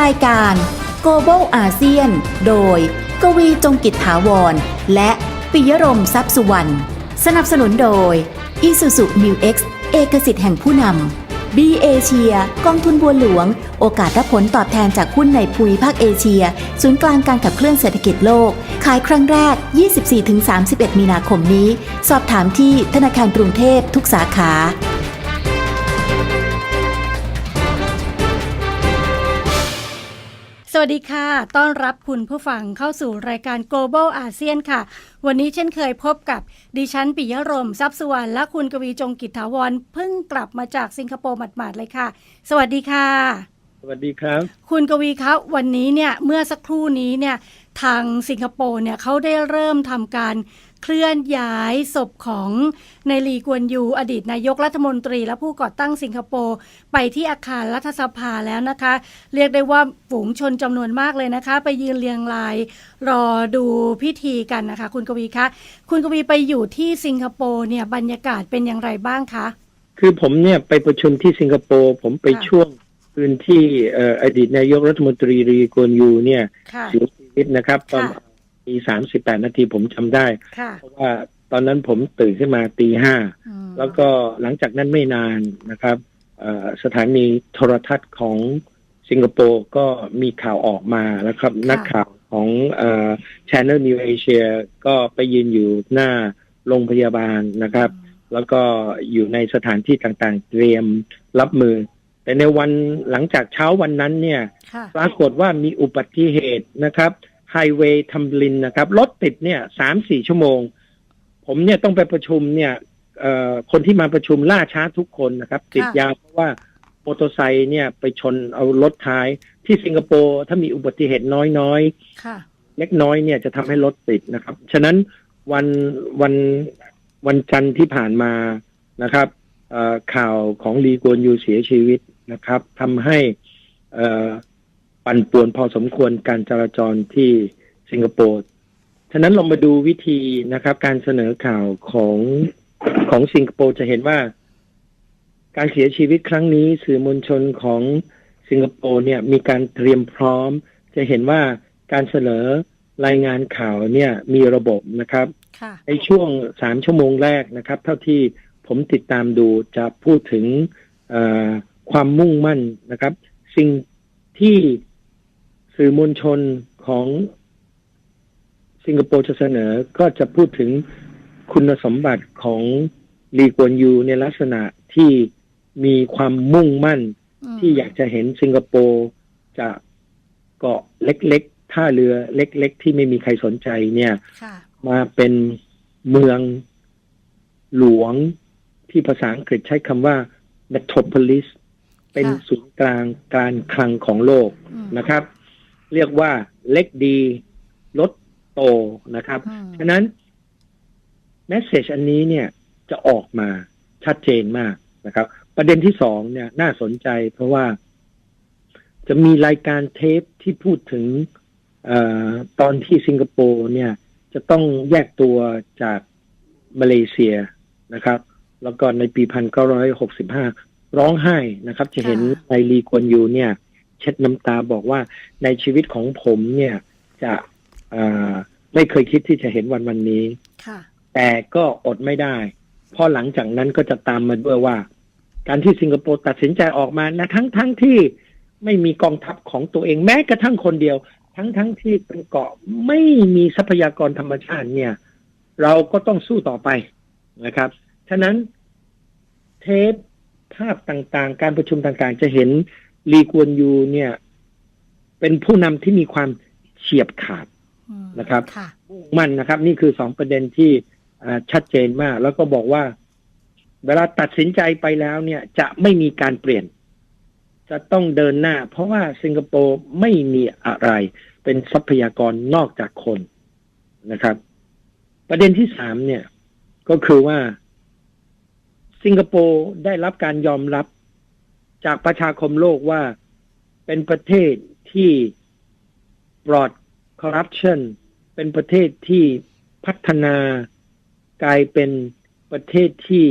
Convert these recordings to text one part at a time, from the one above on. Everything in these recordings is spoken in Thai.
รายการ Global ASEAN โดย กวีจงกิจถาวร และปิยรมทรัพย์สุวรรณ สนับสนุนโดย Isuzu New X เอกสิทธิ์แห่งผู้นำ B เอเชียกองทุนบัวหลวง โอกาสรับผลตอบแทนจากหุ้นในภูมิภาคเอเชีย ศูนย์กลางการขับเคลื่อนเศรษฐกิจโลก ขายครั้งแรก 24-31 มีนาคมนี้ สอบถามที่ธนาคารกรุงเทพทุกสาขา สวัสดีค่ะ ต้อนรับคุณผู้ฟังเข้าสู่รายการ Global ASEAN ค่ะ วันนี้เช่นเคยพบกับดิฉันปิยรมทรัพย์สุวรรณและคุณกวีจงกิจถาวรเพิ่งกลับมาจากสิงคโปร์หมาดๆเลยค่ะ สวัสดีค่ะ สวัสดีครับ คุณกวีครับวันนี้เนี่ยเมื่อสักครู่นี้เนี่ยทางสิงคโปร์เนี่ยเขาได้เริ่มทำการ เคลื่อนย้ายศพของในลีกวนยู อดีตนายกรัฐมนตรี และผู้ก่อตั้งสิงคโปร์ไปที่อาคารรัฐสภาแล้วนะคะ เรียกได้ว่าฝูงชนจำนวนมากเลยนะคะ ไปยืนเรียงรายรอดูพิธีกันนะคะ คุณกวีคะ คุณกวีไปอยู่ที่สิงคโปร์เนี่ยบรรยากาศเป็นอย่างไรบ้างคะ คือผมเนี่ยไปประชุมที่สิงคโปร์ผมไปค่ะช่วงคืนที่เอ่ออดีตนายกรัฐมนตรีรีกวนยูเนี่ยค่ะเสียชีวิตนะครับตอนค่ะ ตีสามสิบแปดนาทีผมจำได้ค่ะเพราะว่าตอนนั้นผมตื่นขึ้นมาตีห้าอืมแล้วก็หลังจากนั้นไม่นานนะครับเอ่อสถานีโทรทัศน์ของสิงคโปร์ก็มีข่าวออกมาแล้วครับ นักข่าวของเอ่อ Channel New Asia ก็ไปยืนอยู่หน้าโรงพยาบาลนะครับ แล้วก็อยู่ในสถานที่ต่างๆ เตรียมรับมือ แต่ในวันหลังจากเช้าวันนั้นเนี่ยค่ะปรากฏว่ามีอุบัติเหตุนะครับ ไฮเวย์ทัมบลินนะครับ รถติดเนี่ยสามสี่ชั่วโมง ผมเนี่ยต้องไปประชุมเนี่ยเอ่อคนที่มาประชุมล่าช้าทุกคนนะครับ ติดยาวเพราะว่ามอเตอร์ไซค์เนี่ยไปชนเอารถท้ายที่สิงคโปร์ถ้ามีอุบัติเหตุน้อยๆค่ะเล็กน้อยเนี่ยจะทำให้รถติดนะครับ ฉะนั้นวันวันวันจันทร์ที่ผ่านมานะครับเอ่อข่าวของลีกวนยูเสียชีวิตนะครับทำให้เอ่อ ปั่นป่วนพอสมควรการจราจรที่สิงคโปร์ฉะนั้นเรามาดูวิธีนะครับ การเสนอข่าวของของสิงคโปร์จะเห็นว่า การเสียชีวิตครั้งนี้สื่อมวลชนของสิงคโปร์เนี่ยมีการเตรียมพร้อม จะเห็นว่าการเสนอรายงานข่าวเนี่ยมีระบบนะครับค่ะในช่วงสามชั่วโมงแรกนะครับ เท่าที่ผมติดตามดูจะพูดถึงเอ่อความมุ่งมั่นนะครับ สิ่งที่ สื่อมวลชนของสิงคโปร์จะเสนอก็จะพูดถึงคุณสมบัติของลีกวนยูในลักษณะที่มีความมุ่งมั่นมที่อยากจะเห็นสิงคโปร์จะเกาะเล็กๆท่าเรือเล็ก ๆ ที่ไม่มีใครสนใจเนี่ยค่ะมาเป็นเมืองหลวงที่ภาษาอังกฤษใช้คำว่า metropolis เป็นค่ะศูนย์กลางการคลังของโลกอืมนะครับ เรียกว่าเล็กดีลดโตนะครับอืมฉะนั้นแมสเซจอันนี้เนี่ยจะออกมาชัดเจนมากนะครับ ประเด็นที่สองเนี่ยน่าสนใจเพราะว่าจะมีรายการเทปที่พูดถึงเออตอนที่สิงคโปร์เนี่ย จะต้องแยกตัวจากมาเลเซียนะครับ แล้วก็ในปี 1965 ร้องไห้นะครับ จะเห็นค่ะไนลีกวนยูเนี่ย เช็ดน้ำตาบอกว่าในชีวิตของผมเนี่ยจะเอ่อไม่เคยคิดที่จะเห็นวันวันนี้ค่ะแต่ก็อดไม่ได้เพราะหลังจากนั้นก็จะตามมาด้วยว่า การที่สิงคโปร์ตัดสินใจออกมานะทั้งทั้งที่ไม่มีกองทัพของตัวเองแม้กระทั่งคนเดียว ทั้งทั้งที่เป็นเกาะไม่มีทรัพยากรธรรมชาติเนี่ย เราก็ต้องสู้ต่อไปนะครับ ฉะนั้นเทปภาพต่างๆ การประชุมต่างๆ จะเห็น ลีกวนยูเนี่ย เป็นผู้นำที่มีความเฉียบขาดอืมนะครับค่ะมุ่งมั่นนะครับ นี่คือสองประเด็นที่อ่าชัดเจนมาก แล้วก็บอกว่า เวลาตัดสินใจไปแล้วเนี่ย จะไม่มีการเปลี่ยน จะต้องเดินหน้า เพราะว่าสิงคโปร์ไม่มีอะไร เป็นทรัพยากรนอกจากคนนะครับ ประเด็นที่สามเนี่ย ก็คือว่า สิงคโปร์ได้รับการยอมรับ จากประชาคมโลกว่าเป็นประเทศที่ปลอดคอร์รัปชันเป็นประเทศที่พัฒนากลายเป็นประเทศที่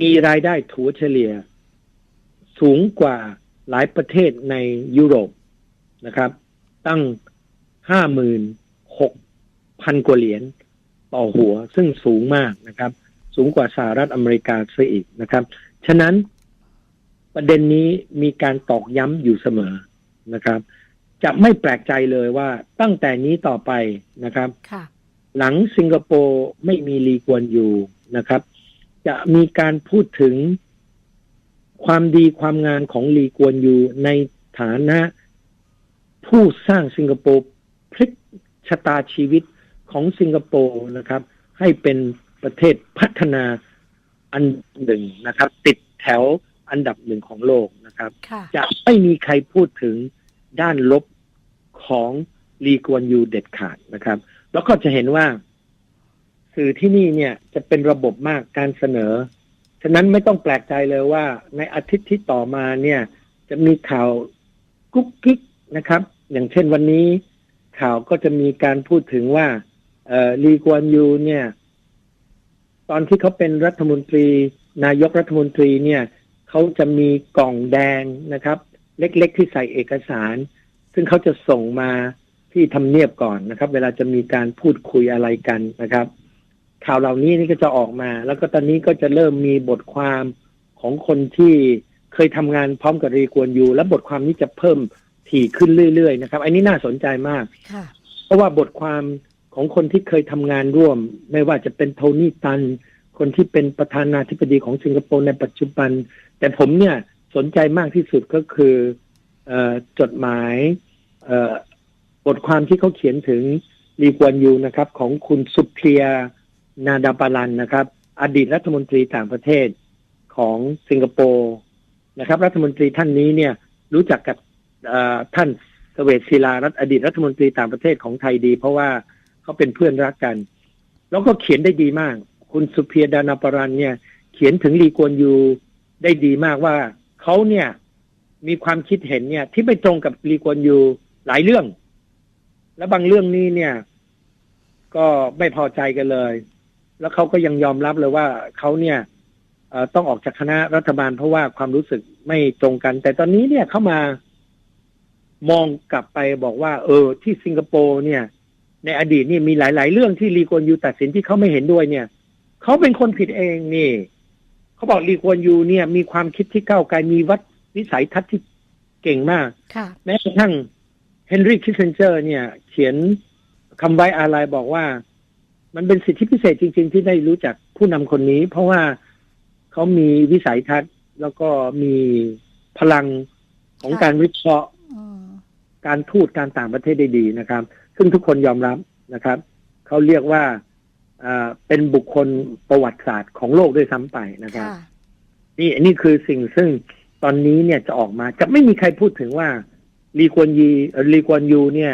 มีรายได้ถัวเฉลี่ย สูงกว่าหลายประเทศในยุโรปนะครับ ตั้งห้าหมื่นหกพันกว่าเหรียญต่อหัวซึ่งสูงมากนะครับ สูงกว่าสหรัฐอเมริกาซะอีกนะครับ ฉะนั้น ประเด็นนี้มีการตอกย้ำอยู่เสมอนะครับ จะไม่แปลกใจเลยว่าตั้งแต่นี้ต่อไปนะครับค่ะหลังสิงคโปร์ไม่มีลีกวนอยู่นะครับ จะมีการพูดถึงความดีความงานของลีกวนยูในฐานะผู้สร้างสิงคโปร์พลิกชะตาชีวิตของสิงคโปร์นะครับ ให้เป็นประเทศพัฒนาอันหนึ่งนะครับ ติดแถว อันดับหนึ่งของโลกนะครับค่ะจะไม่มีใครพูดถึงด้านลบของลีกวนยูเด็ดขาดนะครับ แล้วก็จะเห็นว่า สื่อที่นี่เนี่ยจะเป็นระบบมากการเสนอ ฉะนั้นไม่ต้องแปลกใจเลยว่า ในอาทิตย์ที่ต่อมาเนี่ย จะมีข่าวกุ๊กกิ๊กนะครับ อย่างเช่นวันนี้ข่าวก็จะมีการพูดถึงว่าเอ่อลีกวนยูเนี่ย ตอนที่เขาเป็นรัฐมนตรี นายกรัฐมนตรีเนี่ย เขาจะมีกล่องแดงนะครับ เล็กๆที่ใส่เอกสาร ซึ่งเขาจะส่งมาที่ทำเนียบก่อนนะครับ เวลาจะมีการพูดคุยอะไรกันนะครับ ข่าวเหล่านี้นี่ก็จะออกมา แล้วก็ตอนนี้ก็จะเริ่มมีบทความของคนที่เคยทำงานพร้อมกับรีกวนยูและบทความนี้จะเพิ่มถี่ขึ้นเรื่อยๆนะครับ อันนี้น่าสนใจมากค่ะเพราะว่าบทความของคนที่เคยทำงานร่วม ไม่ว่าจะเป็นโทนี่ตัน คนที่เป็นประธานาธิบดีของสิงคโปร์ในปัจจุบัน แต่ผมเนี่ยสนใจมากที่สุดก็คือออจดหมายบทความที่เขาเขียนถึงลีกวนยูนะครับ ของคุณสุเพียนาดาปาลันนะครับ อดีตรัฐมนตรีต่างประเทศของสิงคโปร์นะครับ รัฐมนตรีท่านนี้เนี่ยรู้จักกับท่านสเวตศิลารัฐอดีตรัฐมนตรีต่างประเทศของไทยดี เพราะว่าเขาเป็นเพื่อนรักกัน แล้วก็เขียนได้ดีมาก คุณสุเพียดานาปรันเนี่ย เขียนถึงลีกวนยูได้ดีมากว่าเขาเนี่ย มีความคิดเห็นเนี่ย ที่ไม่ตรงกับลีกวนยูหลายเรื่อง และบางเรื่องนี้เนี่ย ก็ไม่พอใจกันเลย แล้วเขาก็ยังยอมรับเลยว่าเขาเนี่ยต้องออกจากคณะรัฐบาลเพราะว่าความรู้สึกไม่ตรงกัน แต่ตอนนี้เนี่ยเข้ามามองกลับไปบอกว่า เออ ที่สิงคโปร์เนี่ย ในอดีตนี่มีหลาย ๆ เรื่องที่ลีกวนยูตัดสินที่เขาไม่เห็นด้วยเนี่ย เขาเป็นคนผิดเองนี่เขาบอกลีกวนยูเนี่ย มีความคิดที่ก้าวไกลมีวัดวิสัยทัศน์ที่เก่งมากค่ะแม้กระทั่งเฮนรี่คิสเซนเจอร์เนี่ย เขียนคำไว้อาลัยบอกว่า มันเป็นสิทธิพิเศษจริง ๆ ที่ได้รู้จักผู้นำคนนี้ เพราะว่าเขามีวิสัยทัศน์ แล้วก็มีพลังของค่ะการวิเคราะห์อืมการทูตการต่างประเทศได้ดีนะครับ ซึ่งทุกคนยอมรับนะครับ เขาเรียกว่าอ่า เป็นบุคคลประวัติศาสตร์ของโลกด้วยซ้ำไปนะครับค่ะนี่นี่คือสิ่งซึ่งตอนนี้เนี่ยจะออกมาจะไม่มีใครพูดถึงว่าลีกวนยีเอ่อลีกวนยูเนี่ย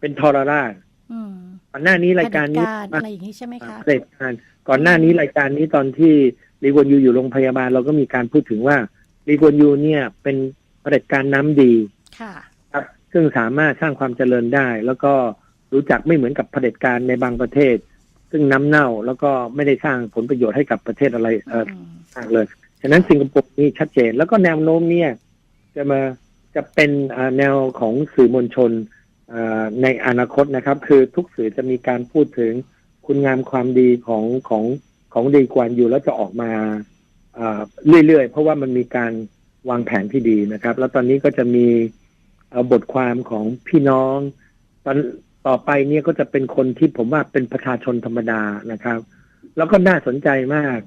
เป็นทรราชอืมก่อนหน้านี้รายการนี้เผด็จอะไรอย่างนี้ใช่ไหมคะเสร็จการก่อนหน้านี้รายการนี้ตอนที่ลีกวนยูอยู่โรงพยาบาลเราก็มีการพูดถึงว่าลีกวนยูเนี่ย เป็นเผด็จการน้ำดีค่ะครับซึ่งสามารถสร้างความเจริญได้ แล้วก็รู้จักไม่เหมือนกับเผด็จการในบางประเทศ ซึ่งน้ำเน่าแล้วก็ไม่ได้สร้างผลประโยชน์ให้กับประเทศอะไรเอออืมมากเลย ฉะนั้นสิงคโปร์นี่ชัดเจน แล้วก็แนวโน้มเนี่ยจะมาจะเป็นอ่าแนวของสื่อมวลชนอ่าในอนาคตนะครับ คือทุกสื่อจะมีการพูดถึงคุณงามความดีของของของดีกวนอยู่แล้วจะออกมาอ่าเรื่อยๆ เพราะว่ามันมีการวางแผนที่ดีนะครับ แล้วตอนนี้ก็จะมีเอ่อบทความของพี่น้อง ตอน ต่อไปเนี่ยก็จะเป็นคนที่ผมว่าเป็นประชาชนธรรมดานะครับ แล้วก็น่าสนใจมาก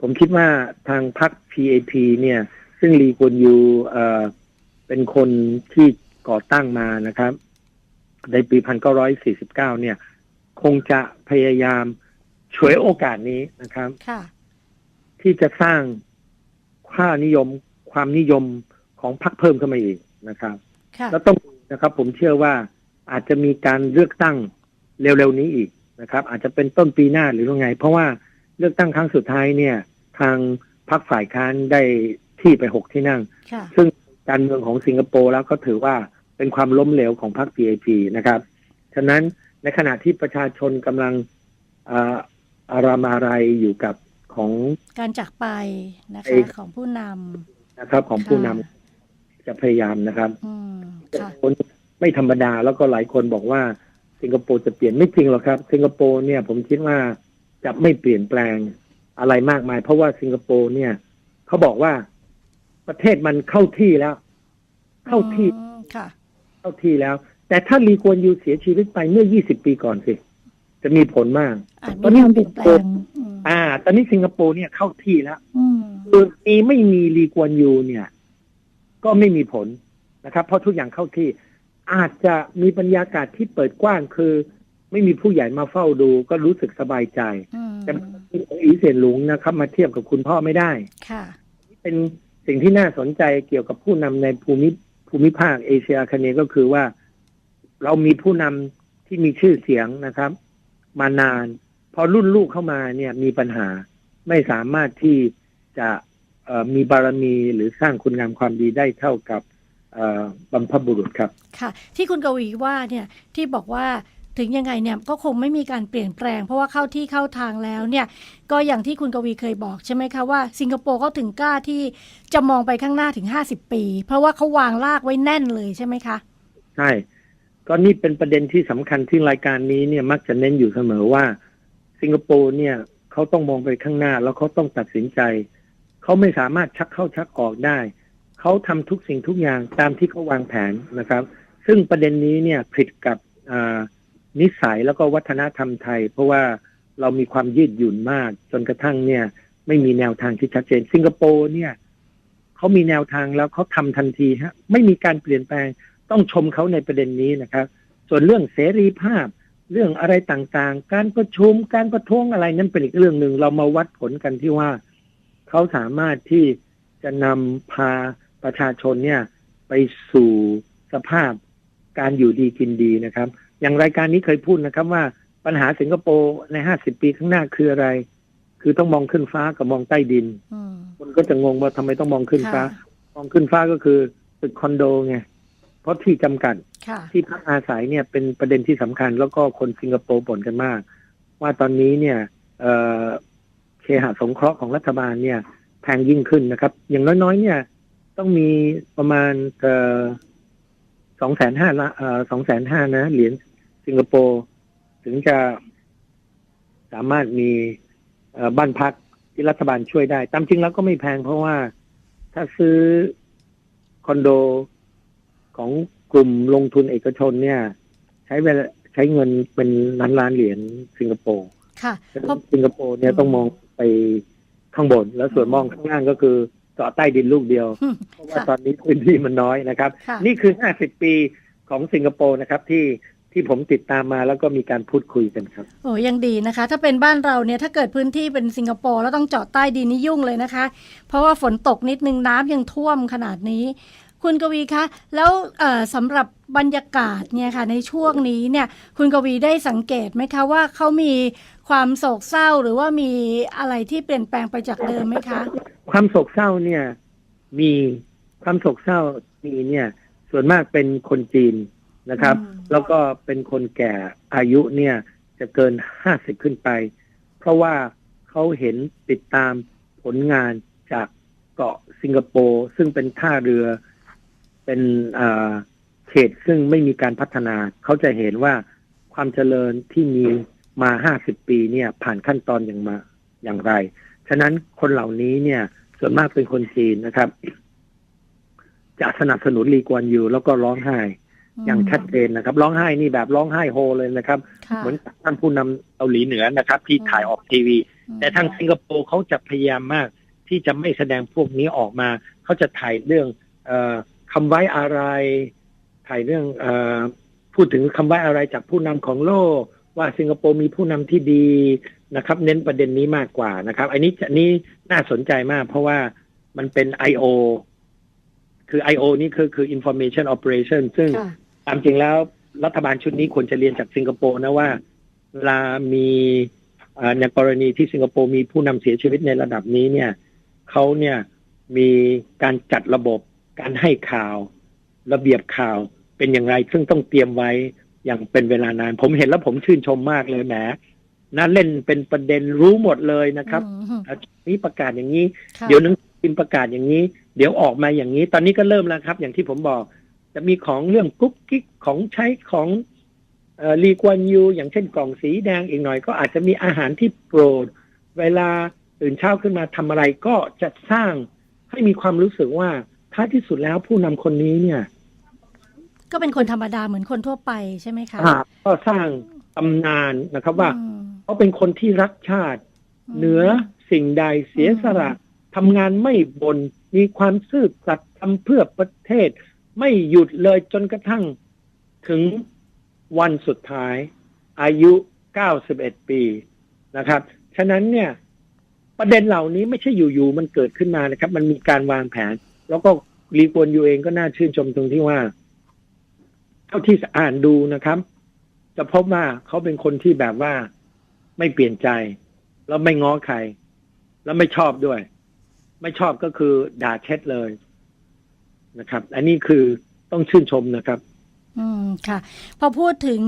ผมคิดว่าทางพรรค PAP เนี่ย ซึ่งลีกวนยูเอ่อเป็นคนที่ก่อตั้งมานะครับ ในปี 1949 เนี่ย คงจะพยายามฉวยโอกาสนี้นะครับค่ะที่จะสร้างค่านิยมความนิยมของพรรคเพิ่มขึ้นมาอีกนะครับค่ะแล้วต้องนะครับ ผมเชื่อว่า อาจจะมีการเลือกตั้งเร็วๆนี้อีกนะครับ อาจจะเป็นต้นปีหน้าหรือยังไง เพราะว่าเลือกตั้งครั้งสุดท้ายเนี่ย ทางพรรคฝ่ายค้านได้ที่ไปหกที่นั่งค่ะซึ่งการเมืองของสิงคโปร์แล้วก็ถือว่าเป็นความล้มเหลวของพรรค PAP นะครับ ฉะนั้นในขณะที่ประชาชนกำลังอ่าอารามอะไรอยู่กับของการจากไปนะไอ้คะของผู้นนะครับ ของผู้นำค่ะจะพยายามนะครับอืมค่ะคน ไม่ธรรมดาแล้วก็หลายคนบอกว่าสิงคโปร์จะเปลี่ยนไม่จริงหรอกครับ สิงคโปร์เนี่ยผมคิดว่าจะไม่เปลี่ยนแปลงอะไรมากมาย เพราะว่าสิงคโปร์เนี่ยเขาบอกว่าประเทศมันเข้าที่แล้ว เข้าที่อืมค่ะ เข้าที่แล้ว แต่ถ้าลีกวนยูเสียชีวิตไปเมื่อ 20 ปีก่อนสิ จะมีผลมากอาจตอมีนนี้ความเปลี่ยนแปลงอืมอ่า ตอนนี้สิงคโปร์เนี่ยเข้าที่แล้วอืมคือมีไม่มีลีกวนยูเนี่ย ก็ไม่มีผลนะครับ เพราะทุกอย่างเข้าที่ อาจจะมีบรรยากาศที่เปิดกว้างคือ ไม่มีผู้ใหญ่มาเฝ้าดูก็รู้สึกสบายใจอืมแต่อีเสียนหลุงนะครับ มาเทียบกับคุณพ่อไม่ได้ค่ะเป็นสิ่งที่น่าสนใจเกี่ยวกับผู้นำในภูมิภูมิภาคเอเชียอาคเนย์ก็คือว่า เรามีผู้นำที่มีชื่อเสียงนะครับ มานาน พอรุ่นลูกเข้ามาเนี่ยมีปัญหาไม่สามารถที่จะเอ่อมีบารมีหรือสร้างคุณงามความดีได้เท่ากับเอ่อ บรรพบุรุษครับ ค่ะ ที่คุณกวีว่าเนี่ยที่บอกว่าถึงยังไงเนี่ยก็คงไม่มีการเปลี่ยนแปลง เพราะว่าเข้าที่เข้าทางแล้วเนี่ยก็อย่างที่คุณกวีเคยบอกใช่ไหมคะว่าสิงคโปร์เขาถึงกล้าที่จะมองไปข้างหน้าถึง 50 ปี เพราะว่าเขาวางรากไว้แน่นเลยใช่ไหมคะ ใช่ ก็นี่เป็นประเด็นที่สำคัญที่รายการนี้เนี่ยมักจะเน้นอยู่เสมอว่า สิงคโปร์เนี่ยเขาต้องมองไปข้างหน้าแล้วเขาต้องตัดสินใจเขาไม่สามารถชักเข้าชักออกได้ เขาทำทุกสิ่งทุกอย่างตามที่เขาวางแผนนะครับ ซึ่งประเด็นนี้เนี่ยผิดกับนิสัยแล้วก็วัฒนธรรมไทย เพราะว่าเรามีความยืดหยุ่นมาก จนกระทั่งเนี่ย ไม่มีแนวทางที่ชัดเจน สิงคโปร์เนี่ยเขามีแนวทางแล้วเขาทำทันทีฮะไม่มีการเปลี่ยนแปลงต้องชมเขาในประเด็นนี้นะครับ ส่วนเรื่องเสรีภาพเรื่องอะไรต่างๆ การประชุม การประท้วงอะไรนั้นเป็นอีกเรื่องหนึ่ง เรามาวัดผลกันที่ว่า เขาสามารถที่จะนำพา ประชาชนเนี่ยไปสู่สภาพการอยู่ดีกินดีนะครับ อย่างรายการนี้เคยพูดนะครับว่าปัญหาสิงคโปร์ในห้าสิบปีข้างหน้าคืออะไร คือต้องมองขึ้นฟ้ากับมองใต้ดินอืมคนก็จะงงว่าทำไมต้องมองขึ้นฟ้าค่ะมองขึ้นฟ้าก็คือตึกคอนโดไงเพราะที่จำกัดค่ะที่พักอาศัยเนี่ยเป็นประเด็นที่สำคัญ แล้วก็คนสิงคโปร์บ่นกันมาก ว่าตอนนี้เนี่ยเอ่อเคหะสงเคราะห์ของรัฐบาลเนี่ยแพงยิ่งขึ้นนะครับ อย่างน้อยๆ เนี่ย ต้องมีประมาณเอ่อสองแสนห้าละเอ่อสองแสนห้านะเหรียญสิงคโปร์ถึงจะสามารถมีเอ่อบ้านพักที่รัฐบาลช่วยได้ ตามจริงแล้วก็ไม่แพงเพราะว่าถ้าซื้อคอนโดของกลุ่มลงทุนเอกชนเนี่ย ใช้เวลาใช้เงินเป็นล้านล้านๆเหรียญสิงคโปร์ ค่ะฉะเพนั้ราะนสิงคโปร์เนี่ยต้องมองไปข้างบน แล้วส่วนมองข้างล่างก็คือ เจาะใต้ดินลูกเดียวอืมเพราะว่าค่ะตอนนี้พื้นที่มันน้อยนะครับค่ะนี่คือ 50 ปีของสิงคโปร์นะครับที่ที่ผมติดตามมาแล้วก็มีการพูดคุยกันครับโอ้ยังดีนะคะ ถ้าเป็นบ้านเราเนี่ยถ้าเกิดพื้นที่เป็นสิงคโปร์แล้วต้องเจาะใต้ดินนี่ยุ่งเลยนะคะ เพราะว่าฝนตกนิดนึงน้ำยังท่วมขนาดนี้ คุณกวีคะ แล้วเอ่อสำหรับบรรยากาศเนี่ยค่ะในช่วงนี้เนี่ย คุณกวีได้สังเกตไหมคะว่าเขามีความโศกเศร้าหรือว่ามีอะไรที่เปลี่ยนแปลงไปจากเดิมไหมคะ ความโศกเศร้าเนี่ย มีความโศกเศร้ามีเนี่ย ส่วนมากเป็นคนจีนนะครับอืมแล้วก็เป็นคนแก่อายุเนี่ยจะเกินห้าสิบขึ้นไป เพราะว่าเขาเห็นติดตามผลงานจากเกาะสิงคโปร์ซึ่งเป็นท่าเรือเป็นอ่าเขตซึ่งไม่มีการพัฒนา เขาจะเห็นว่าความเจริญที่มีมาห้าสิบปีเนี่ย ผ่านขั้นตอนอย่างมาอย่างไร ฉะนั้นคนเหล่านี้เนี่ย ส่วนมากเป็นคนจีนนะครับ จะสนับสนุนลีกวนยูแล้วก็ร้องไห้ อย่างชัดเจนนะครับ ร้องไห้นี่แบบร้องไห้โฮเลยนะครับค่ะเหมือนท่านผู้นำเกาหลีเหนือนะครับ ที่ถ่ายออกทีวี แต่ทางสิงคโปร์เขาจะพยายามมาก ที่จะไม่แสดงพวกนี้ออกมาเขาจะถ่ายเรื่องเออคำไว้อะไร ถ่ายเรื่องเออพูดถึงคำไว้อะไรจากผู้นำของโลกว่าสิงคโปร์มีผู้นำที่ดี นะครับ เน้นประเด็นนี้มากกว่านะครับ อันนี้อันนี้น่าสนใจมาก เพราะว่ามันเป็น I.O. คือ I.O. นี่คือคือ information operation ซึ่งค่ะตามจริงแล้วรัฐบาลชุดนี้ควรจะเรียนจากสิงคโปร์นะว่าเวลามีเอ่อในกรณีที่สิงคโปร์มีผู้นำเสียชีวิตในระดับนี้เนี่ยเขาเนี่ยมีการจัดระบบการให้ข่าว ระเบียบข่าวเป็นอย่างไร ซึ่งต้องเตรียมไว้อย่างเป็นเวลานาน ผมเห็นแล้วผมชื่นชมมากเลยแหม น่าเล่นเป็นประเด็นรู้หมดเลยนะครับอืมอะนี้ประกาศอย่างนี้ค่ะเดี๋ยวหนังสือพิมพ์ประกาศอย่างนี้ เดี๋ยวออกมาอย่างนี้ ตอนนี้ก็เริ่มแล้วครับ อย่างที่ผมบอก จะมีของเรื่องกุ๊กกิ๊กของใช้ของเอ่อรีกวนยูอย่างเช่นกล่องสีแดงอีกหน่อย ก็อาจจะมีอาหารที่โปรด เวลาตื่นเช้าขึ้นมาทำอะไรก็จะสร้างให้มีความรู้สึกว่าท้ายที่สุดแล้วผู้นำคนนี้เนี่ย ก็เป็นคนธรรมดาเหมือนคนทั่วไปใช่ไหมคะอ่าก็สร้างตำนานนะครับว่าอืม เขาเป็นคนที่รักชาติ เหนือสิ่งใดเสียสละทำงานไม่บนมีความซื่อสัตย์ทำเพื่อประเทศ ไม่หยุดเลยจนกระทั่งถึงวันสุดท้าย อายุ 91 ปีนะครับ ฉะนั้นเนี่ย ประเด็นเหล่านี้ไม่ใช่อยู่ๆมันเกิดขึ้นมานะครับ มันมีการวางแผน แล้วก็รีกวนยูเองก็น่าชื่นชมตรงที่ว่า เท่าที่อ่านดูนะครับ จะพบว่าเขาเป็นคนที่แบบว่า ไม่เปลี่ยนใจ แล้วไม่ง้อใคร แล้วไม่ชอบด้วย ไม่ชอบก็คือด่าเช็ดเลยนะครับ อันนี้คือต้องชื่นชมนะครับ อืมค่ะ พอพูดถึง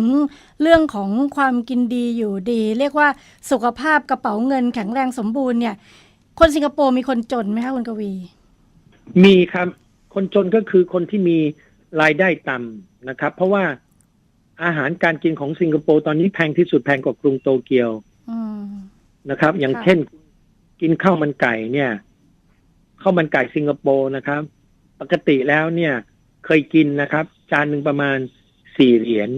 เรื่องของความกินดีอยู่ดี เรียกว่าสุขภาพกระเป๋าเงินแข็งแรงสมบูรณ์เนี่ย คนสิงคโปร์มีคนจนไหมคะคุณกวี มีครับ คนจนก็คือคนที่มีรายได้ต่ำนะครับ เพราะว่า อาหารการกินของสิงคโปร์ตอนนี้แพงที่สุดแพงกว่ากรุงโตเกียวอืมนะครับ อย่างค่ะเช่น กินข้าวมันไก่เนี่ยข้าวมันไก่สิงคโปร์นะครับ ปกติแล้วเนี่ย เคยกินนะครับ จานหนึ่งประมาณสี่เหรียญ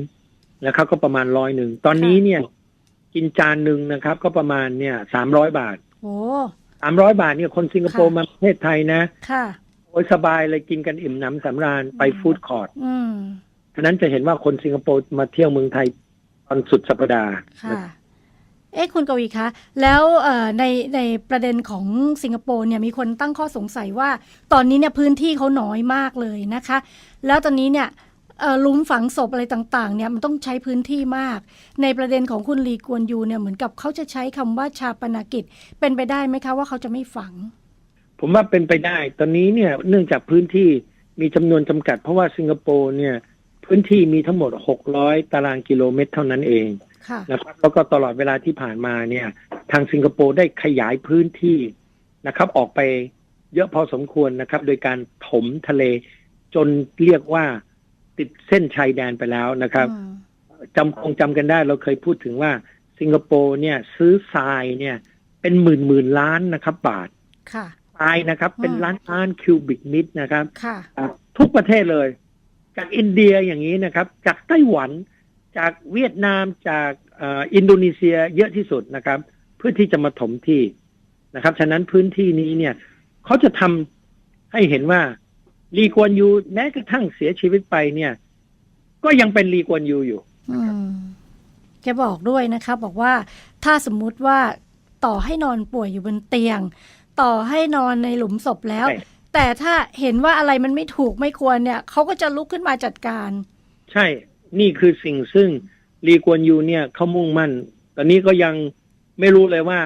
นะครับ ก็ประมาณร้อยหนึ่งตอนนี้เนี่ย กินจานหนึ่งนะครับ ก็ประมาณเนี่ยสามร้อยบาทโอ้สามร้อยบาทเนี่ยคนสิงคโปร์ค่ะมาประเทศไทยนะ ค่ะโอ้ยสบายเลยกินกันอิ่มหนำสำราญไปอืมฟู้ดคอร์ทอืมฉะนั้นจะเห็นว่าคนสิงคโปร์มาเที่ยวเมืองไทยตอนสุดสัปดาห์ค่ะเอ๊ะคุณกวีคะ แล้วเอ่อในในประเด็นของสิงคโปร์เนี่ยมีคนตั้งข้อสงสัยว่า ตอนนี้เนี่ยพื้นที่เขาน้อยมากเลยนะคะ แล้วตอนนี้เนี่ยเอ่อหลุมฝังศพอะไรต่างๆเนี่ยมันต้องใช้พื้นที่มาก ในประเด็นของคุณลีกวนยูเนี่ยเหมือนกับเขาจะใช้คำว่าชาปนกิจเป็นไปได้ไหมคะว่าเขาจะไม่ฝัง ผมว่าเป็นไปได้ ตอนนี้เนี่ยเนื่องจากพื้นที่มีจำนวนจำกัด เพราะว่าสิงคโปร์เนี่ย พื้นที่มีทั้งหมด 600 ตารางกิโลเมตร เท่านั้นเองค่ะนะครับแล้วก็ตลอดเวลาที่ผ่านมาเนี่ย ทางสิงคโปร์ได้ขยายพื้นที่นะครับ ออกไปเยอะพอสมควรนะครับ โดยการถมทะเลจนเรียกว่าติดเส้นชายแดนไปแล้วนะครับอืมจำคงจำกันได้เราเคยพูดถึงว่าสิงคโปร์เนี่ย ซื้อทรายเนี่ย เป็นหมื่นหมื่นล้านนะครับ บาทค่ะทรายนะครับ เป็นอืมล้านล้านคิวบิกมิตรนะครับค่ะทุกประเทศเลย จากอินเดียอย่างนี้นะครับ จากไต้หวันจากเวียดนามจากเอ่ออินโดนีเซียเยอะที่สุดนะครับ เพื่อที่จะมาถมที่นะครับ ฉะนั้นพื้นที่นี้เนี่ยเขาจะทำให้เห็นว่าลีกวนยูแม้กระทั่งเสียชีวิตไปเนี่ย ก็ยังเป็นลีกวนยูอยู่อืมแกบอกด้วยนะคะบอกว่าถ้าสมมุติว่าต่อให้นอนป่วยอยู่บนเตียง ต่อให้นอนในหลุมศพแล้วใช่ แต่ถ้าเห็นว่าอะไรมันไม่ถูกไม่ควรเนี่ยเขาก็จะลุกขึ้นมาจัดการ ใช่นี่คือสิ่งซึ่งลีกวนยูเนี่ยเขามุ่งมั่น ตอนนี้ก็ยังไม่รู้เลยว่า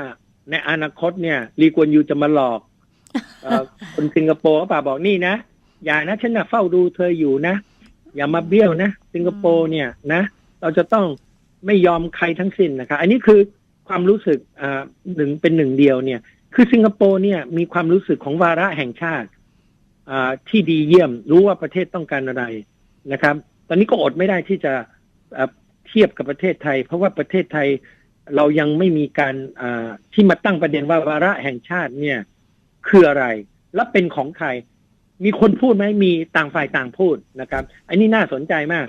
ในอนาคตเนี่ยลีกวนยูจะมาหลอกเออคนสิงคโปร์หรือเปล่าบอกนี่นะอย่านะฉันน่ะเฝ้าดูเธออยู่นะ อย่ามาเบี้ยวนะ สิงคโปร์เนี่ยนะ เราจะต้องไม่ยอมใครทั้งสิ้นนะครับอันนี้คือความรู้สึกอ่าหนึ่งเป็นหนึ่งเดียวเนี่ย คือสิงคโปร์เนี่ยมีความรู้สึกของวาระแห่งชาติอ่า ที่ดีเยี่ยมรู้ว่าประเทศต้องการอะไรนะครับ ตอนนี้ก็อดไม่ได้ที่จะเทียบกับประเทศไทย เพราะว่าประเทศไทยเรายังไม่มีการที่มาตั้งประเด็นว่าวาระแห่งชาติเนี่ยคืออะไร และเป็นของใคร มีคนพูดไหมมีต่างฝ่ายต่างพูดนะครับ อันนี้น่าสนใจมาก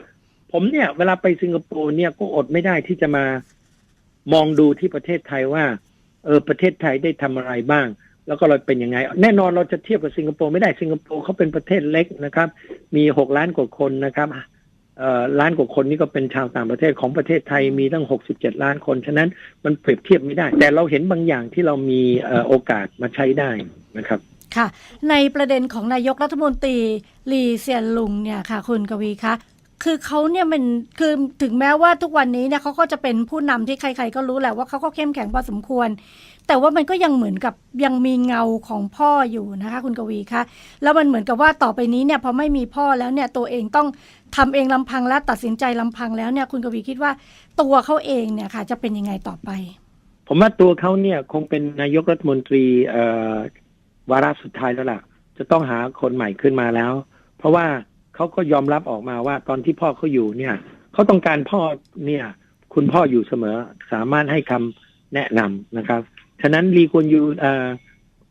ผมเนี่ย เวลาไปสิงคโปร์เนี่ยก็อดไม่ได้ที่จะมามองดูที่ประเทศไทยว่า เออประเทศไทยได้ทำอะไรบ้าง แล้วก็เราเป็นยังไง แน่นอนเราจะเทียบกับสิงคโปร์ไม่ได้สิงคโปร์เขาเป็นประเทศเล็กนะครับ มีหกล้านกว่าคนนะครับเออล้านกว่าคนนี่ก็เป็นชาวต่างประเทศของประเทศไทยมีตั้งหกสิบเจ็ดล้านคน ฉะนั้นมันเปรียบเทียบไม่ได้ แต่เราเห็นบางอย่างที่เรามีโอกาสมาใช้ได้นะครับ ค่ะ ในประเด็นของนายกรัฐมนตรีลีเซียนลุงเนี่ยค่ะ คุณกวีคะคือเขาเนี่ยมันคือถึงแม้ว่าทุกวันนี้เนี่ยเขาก็จะเป็นผู้นำที่ใคร ๆ ก็รู้แหละว่าเขาก็เข้มแข็งพอสมควร แต่ว่ามันก็ยังเหมือนกับยังมีเงาของพ่ออยู่นะคะ คุณกวีคะแล้วมันเหมือนกับว่าต่อไปนี้เนี่ยพอไม่มีพ่อแล้วเนี่ยตัวเองต้องทำเองลำพังและตัดสินใจลำพังแล้วเนี่ยคุณกวีคิดว่าตัวเขาเองเนี่ยค่ะ จะเป็นยังไงต่อไป ผมว่าตัวเขาเนี่ยคงเป็นนายกรัฐมนตรีวาระสุดท้ายแล้วล่ะ จะต้องหาคนใหม่ขึ้นมาแล้ว เพราะว่าเขาก็ยอมรับออกมาว่าตอนที่พ่อเขาอยู่เนี่ยเขาต้องการพ่อเนี่ย คุณพ่ออยู่เสมอสามารถให้คำแนะนำนะครับ ฉะนั้นลีกวนยูเอ่อ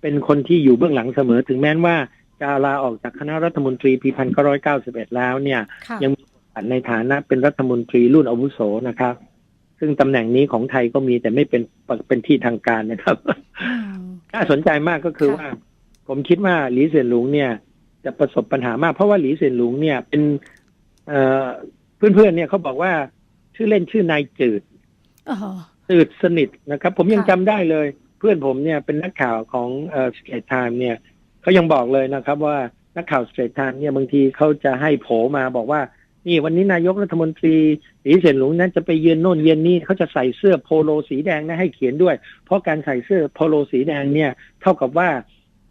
เป็นคนที่อยู่เบื้องหลังเสมอถึงแม้ว่าจะลาออกจากคณะรัฐมนตรีปีพันเก้าร้อยเก้าสิบเอ็ดแล้วเนี่ยค่ะยังมีบทบาทในฐานะเป็นรัฐมนตรีรุ่นอาวุโสนะครับ ซึ่งตำแหน่งนี้ของไทยก็มีแต่ไม่เป็นเป็นที่ทางการนะครับอืมน่าสนใจมากก็คือค่ะว่า ผมคิดว่าหลีเสี่ยนหลงเนี่ย จะประสบปัญหามาก เพราะว่าหลีเสี่ยนหลงเนี่ยเป็นเอ่อเพื่อนๆเนี่ยเขาบอกว่าชื่อเล่นชื่อนายจืดอ๋อจืดสนิทนะครับ ผมยังค่ะจำได้เลยเพื่อนผมเนี่ยเป็นนักข่าวของเอ่อสเตทไทม์เนี่ยเขายังบอกเลยนะครับว่านักข่าวสเตทไทม์เนี่ยบางทีเขาจะให้โผมาบอกว่า นี่วันนี้นายกรัฐมนตรีหลีเสี่ยนหลงนั้นจะไปเยือนโน่นเยือนนี่เขาจะใส่เสื้อโพโลสีแดงนะให้เขียนด้วย เพราะการใส่เสื้อโพโลสีแดงเนี่ยเท่ากับว่า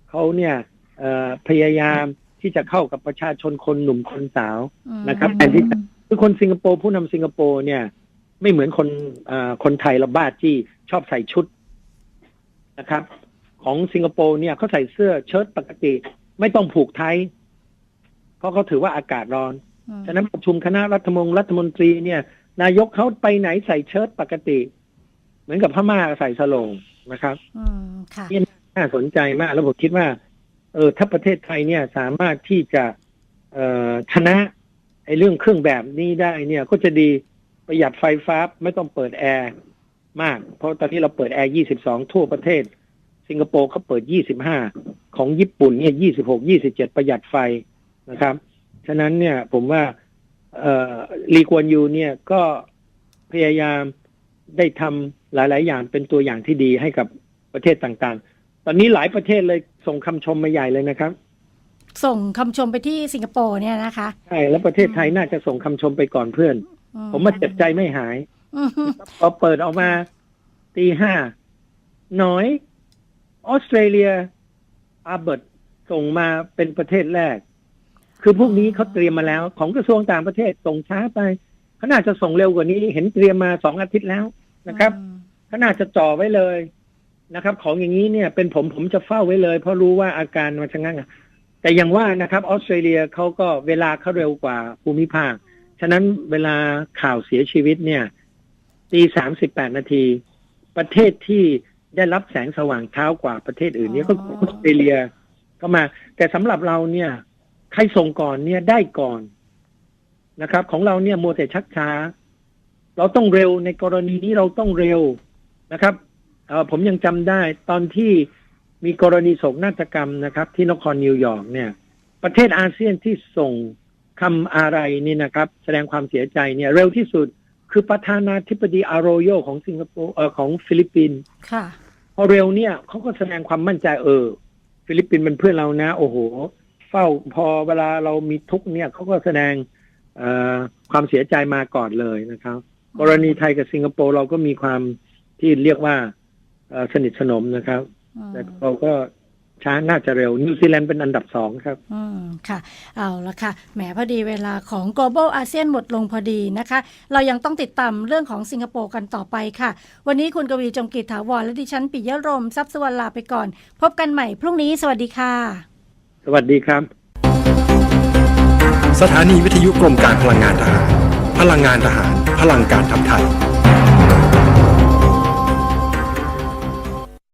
เขาเนี่ยเอ่อพยายามที่จะเข้ากับประชาชนคนหนุ่มคนสาวอืมนะครับแทนที่จะคือคนสิงคโปร์ผู้นำสิงคโปร์เนี่ย ไม่เหมือนคนเอ่อคนไทยเราบ้าจี้ชอบใส่ชุด นะครับ ของสิงคโปร์เนี่ยเขาใส่เสื้อเชิ้ตปกติ ไม่ต้องผูกไทยเพราะเขาถือว่าอากาศร้อนอืมฉะนั้นประชุมคณะรัฐมนรัฐมนตรีเนี่ย นายกเขาไปไหนใส่เชิ้ตปกติ เหมือนกับพม่าใส่สโลงนะครับอืมค่ะน่าสนใจมาก แล้วผมคิดว่า เออถ้าประเทศไทยเนี่ยสามารถที่จะเอ่อชนะไอ้เรื่องเครื่องแบบนี้ได้เนี่ย ก็จะดีประหยัดไฟฟ้าไม่ต้องเปิดแอร์ มาก เพราะตอนนี้เราเปิดแอร์ 22 ทั่วประเทศ สิงคโปร์เขาเปิด 25 ของญี่ปุ่นเนี่ย 26 27 ประหยัดไฟนะครับ ฉะนั้นเนี่ยผมว่าเอ่อลีกวนยูเนี่ยก็พยายามได้ทำหลาย ๆ อย่างเป็นตัวอย่างที่ดีให้กับประเทศต่าง ๆ ตอนนี้หลายประเทศเลยส่งคำชมมาใหญ่เลยนะครับส่งคำชมไปที่สิงคโปร์เนี่ยนะคะ ใช่ แล้วประเทศไทยน่าจะส่งคำชมไปก่อนเพื่อนอืผมมาเจ็บใจไม่หายอืม พอเปิดออกมาตีห้าหน่อย ออสเตรเลีย อาเบิร์ตส่งมาเป็นประเทศแรก คือพวกนี้เขาเตรียมมาแล้ว ของกระทรวงต่างประเทศส่งช้าไปเขาน่าจะส่งเร็วกว่านี้ เห็นเตรียมมาสองอาทิตย์แล้วนะครับอืมเขาน่าจะจ่อไว้เลยนะครับ ของอย่างนี้เนี่ย เป็นผมผมจะเฝ้าไว้เลย เพราะรู้ว่าอาการมันจะงั้นอะแต่อย่างว่านะครับออสเตรเลียเขาก็เวลาเขาเร็วกว่าภูมิภาค ฉะนั้นเวลาข่าวเสียชีวิตเนี่ย ตีสามสิบแปดนาที ประเทศที่ได้รับแสงสว่างเช้ากว่าประเทศอื่นเนี่ยก็คือออสเตรเลียก็มา แต่สำหรับเราเนี่ย ใครส่งก่อนเนี่ยได้ก่อนนะครับ ของเราเนี่ยมัวแต่ชักช้า เราต้องเร็วในกรณีนี้เราต้องเร็วนะครับเอ่อผมยังจำได้ตอนที่มีกรณีโศกนาฏกรรมนะครับ ที่นครนิวยอร์กเนี่ย ประเทศอาเซียนที่ส่งคำอะไรนี่นะครับ แสดงความเสียใจเนี่ย เร็วที่สุด คือประธานาธิบดีอารโยของสิงคโปร์เออของฟิลิปปินส์ค่ะ พอเร็วเนี่ยเขาก็แสดงความมั่นใจเออ ฟิลิปปินส์เป็นเพื่อนเรานะ โอ้โห เฝ้าพอเวลาเรามีทุกข์เนี่ยเขาก็แสดงเอ่อความเสียใจมาก่อนเลยนะครับ กรณีไทยกับสิงคโปร์เราก็มีความที่เรียกว่าเอ่อสนิทสนมนะครับอืมแต่เราก็ ช้าน่าจะเร็วนิวซีแลนด์เป็นอันดับสองครับ อืมค่ะ เอาละค่ะแหมพอดีเวลาของ global ASEAN หมดลงพอดีนะคะ เรายังต้องติดตามเรื่องของสิงคโปร์กันต่อไปค่ะ วันนี้คุณกวีจงกิจถาวรและดิฉันปิยะรมทรัพย์สวรรณลาไปก่อน พบกันใหม่พรุ่งนี้สวัสดีค่ะ สวัสดีครับ สถานีวิทยุกรมการพลังงานทหาร พลังงานทหาร พลังการทำไทย